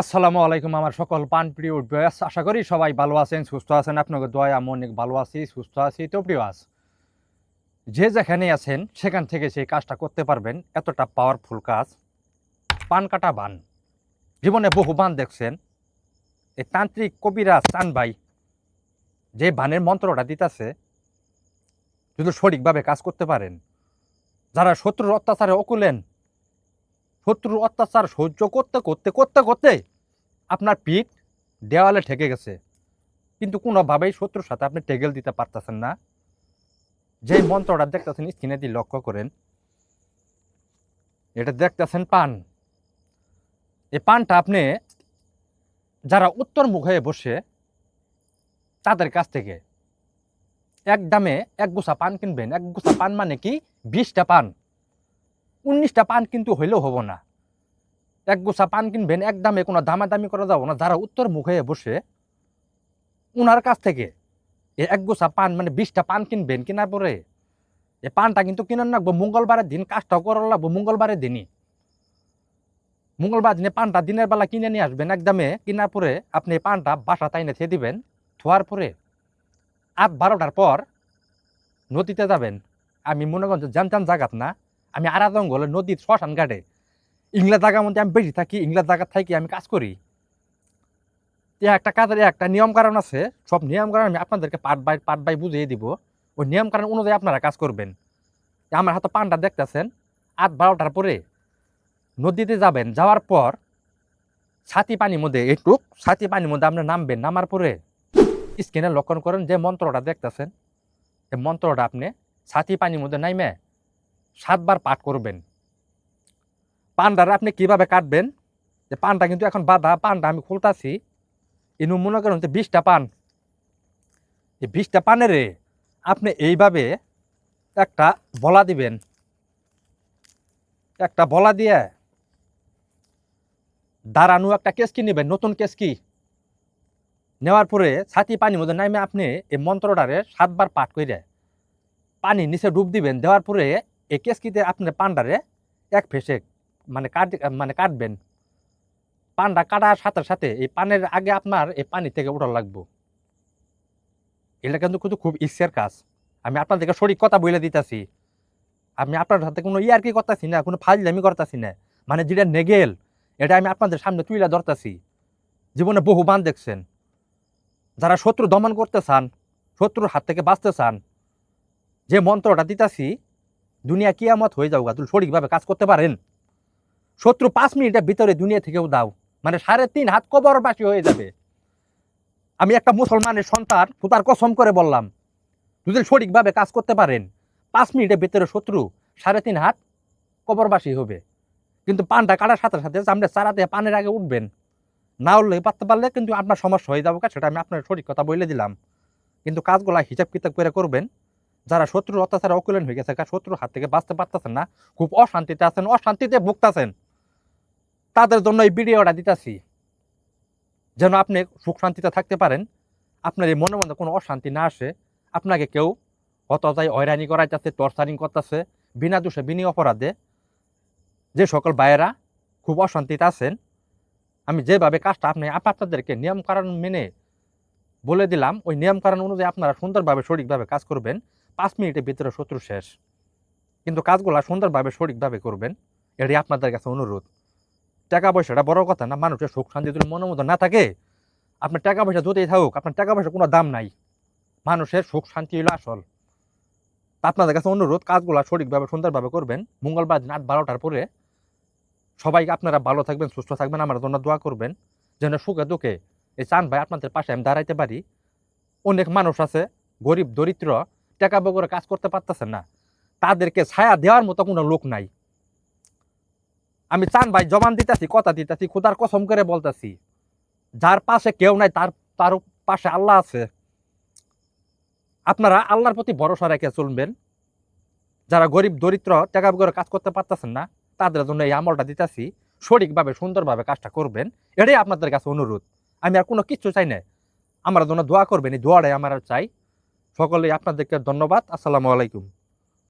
আসসালামু আলাইকুম আমার সকল পান প্রিয় ব্যাস আশা করি সবাই ভালো আছেন, সুস্থ আছেন। আপনাকে দোয়া আমি অনেক ভালো আছি, সুস্থ আছি। তো প্রিয় আস যে যেখানে আছেন, সেখান থেকে সেই কাজটা করতে পারবেন। এতটা পাওয়ারফুল কাজ। পান কাটা বান। জীবনে বহু বান দেখছেন। এই তান্ত্রিক কবিরাজ চান ভাই, যে বানের মন্ত্রটা দিতেছে, যদি সঠিকভাবে কাজ করতে পারেন। যারা শত্রুর অত্যাচারে অকুলেন শত্রুর অত্যাচার সহ্য করতে করতে করতে করতে আপনার পিঠ দেওয়ালে ঠেকে গেছে। কিন্তু কোনোভাবেই শত্রুর সাথে আপনি টেগেল দিতে পারতেছেন না। যে মন্ত্রটা দেখতেছেন, স্ক্রিনে দিয়ে লক্ষ্য করেন। এটা দেখতেছেন পান। এই পানটা আপনি যারা উত্তর মুখ হয়ে বসে, তাদের কাছ থেকে এক দামে এক গুছা পান কিনবেন। এক গুছা পান মানে কি? বিশটা পান। উনিশটা পান কিন্তু হইলেও হব না। এক গোছা পান কিনবেন, এক দামে কোনো দামাদামি করা যাব না। যারা উত্তর মুখে বসে, উনার কাছ থেকে এক গোছা পান মানে বিশটা পান কিনবেন, কেনার পরে এ পানটা কিন্তু কিনার রাখব মঙ্গলবারের দিন কাজটা করার লাগবো, মঙ্গলবারের দিনই। মঙ্গলবার দিনে পানটা দিনের বেলা কিনে নিয়ে আসবেন একদমে কেনার পরে আপনি পানটা বাসা তাইনে থিয়ে দিবেন। থোয়ার পরে আট বারোটার পর নদীতে যাবেন। আমি মনে করেন জানতাম জাগাত না। আমি আরা জঙ্গলে নদীর শ্মশান ঘাটে। ইংলা জায়গার মধ্যে আমি বেশি থাকি, ইংলা জায়গা থাকি আমি কাজ করি। তো একটা কাজের একটা নিয়ম কারণ আছে, সব নিয়ম কারণ আমি আপনাদেরকে পার্ট বাই পার্ট বাই বুঝিয়ে দিব। ওই নিয়ম কারণ অনুযায়ী আপনারা কাজ করবেন। আমার হাতে পানটা দেখতেছেন, আট বারোটার পরে নদীতে যাবেন, যাওয়ার পর ছাতি পানির মধ্যে একটু, ছাতি পানির মধ্যে আপনি নামবেন, নামার পরে স্ক্রিনে লক্ষণ করেন যে মন্ত্রটা দেখতেছেন। এই মন্ত্রটা আপনি ছাতি পানির মধ্যে নাইমে সাতবার পাঠ করবেন। পানটার আপনি কীভাবে কাটবেন? যে পানটা কিন্তু এখন বাধা, পানটা আমি খুলতাছি। ইনু মনে করেন যে বিশটা পান। এই বিশটা পানেরে আপনি এইভাবে একটা বলা দিবেন। একটা বলা দিয়ে দাঁড়ানো একটা কেসকি নেবেন, নতুন কেসকি। নেওয়ার পরে ছাতি পানির মধ্যে নামে আপনি এই মন্ত্রটারে সাতবার পাঠ করে পানি নিচে ডুব দিবেন। দেওয়ার পরে এই কেসকিতে আপনি পান্ডারে এক ফেসে মানে কাট মানে কাটবেন। পানটা কাটার সাথে সাথে এই পানের আগে আপনার এই পানি থেকে উঠা লাগবো। এটা কিন্তু কিন্তু খুব ইচ্ছের কাজ। আমি আপনাদেরকে সঠিক কথা বলে দিতেছি। আমি আপনার সাথে কোনো ইয়ার কি করতেছি না, কোনো ফাজলামি করতেছি না। মানে যেটা নেগেল, এটা আমি আপনাদের সামনে তুইলা ধরতেছি। জীবনে বহু বান দেখছেন। যারা শত্রু দমন করতে চান, শত্রুর হাত থেকে বাঁচতে চান, যে মন্ত্রটা দিতাছি দুনিয়া কিয়ামত হয়ে যাও তুমি সঠিকভাবে কাজ করতে পারেন। শত্রু পাঁচ মিনিটের ভিতরে দুনিয়া থেকেও দাও মানে সাড়ে তিন হাত কবরবাসী হয়ে যাবে। আমি একটা মুসলমানের সন্তান, খুদার কসম করে বললাম, যদি সঠিকভাবে কাজ করতে পারেন, পাঁচ মিনিটের ভিতরে শত্রু সাড়ে তিন হাত কবরবাসী হবে। কিন্তু পানটা কাটার সাথে সাথে আপনি চারাতে পানের আগে উঠবেন। না উঠলে পারতে পারলে কিন্তু আপনার সমস্যা হয়ে যাব সেটা আমি আপনার সঠিক কথা বলে দিলাম। কিন্তু কাজগুলা হিসাব কিতাব করে করবেন। যারা শত্রুর অত্যাচারে অকুলেন হয়ে গেছে শত্রুর হাত থেকে বাঁচতে পারতেছেন না, খুব অশান্তিতে আছেন, অশান্তিতে ভুগতেছেন। তাদের জন্য এই ভিডিওটা দিতেছি, যেন আপনি সুখ শান্তিতে থাকতে পারেন। আপনার এই মনে মনে কোনো অশান্তি না আসে। আপনাকে কেউ হতজাই হয়রানি করাইতেছে, টর্চারিং করতেছে, বিনা দোষে, বিনি অপরাধে। যে সকল ভাইয়েরা খুব অশান্তিতে আছেন, আমি যেভাবে কাজটা আপনি, আপ- আপনাদেরকে নিয়ম কারণ মেনে বলে দিলাম, ওই নিয়ম অনুযায়ী আপনারা সুন্দরভাবে, সঠিকভাবে কাজ করবেন। পাঁচ মিনিটের ভিতরে শত্রু শেষ। কিন্তু কাজগুলো সুন্দরভাবে, সঠিকভাবে করবেন, এটাই আপনাদের কাছে অনুরোধ। টাকা পয়সাটা বড় কথা না, মানুষের সুখ শান্তি যদি মনের মতো না থাকে, আপনার টাকা পয়সা যতই থাকুক, আপনার টাকা পয়সা কোনো দাম নাই। মানুষের সুখ শান্তি হলো আসল। আপনাদের কাছে অনুরোধ, কাজগুলো সঠিকভাবে, সুন্দরভাবে করবেন। মঙ্গলবার আট বারোটার পরে সবাই আপনারা ভালো থাকবেন, সুস্থ থাকবেন, আমার জন্য দোয়া করবেন, যেন সুখে দুঃখে। এই চান ভাই আপনাদের পাশে আমি দাঁড়াইতে পারি। অনেক মানুষ আছে, গরিব, দরিদ্র টাকা বগরে কাজ করতে পারতেছেন না, তাদেরকে ছায়া দেওয়ার মতো কোনো লোক নাই। আমি চান ভাই জবান দিতেছি, কথা দিতেছি, খুদার কসম করে বলতেছি, যার পাশে কেউ নাই, তার তার পাশে আল্লাহ আছে। আপনারা আল্লাহর প্রতি ভরসা রেখে চলবেন। যারা গরিব, দরিদ্র, টাকা করে কাজ করতে পারতেছেন না, তাদের জন্য এই আমলটা দিতেছি, সঠিকভাবে, সুন্দরভাবে কাজটা করবেন। এটাই আপনাদের কাছে অনুরোধ। আমি আর কোনো কিছু চাই না আমার জন্য দোয়া করবেন, এই দোয়াটাই আমার চাই। সকলেই আপনাদেরকে ধন্যবাদ। আসসালামু আলাইকুম।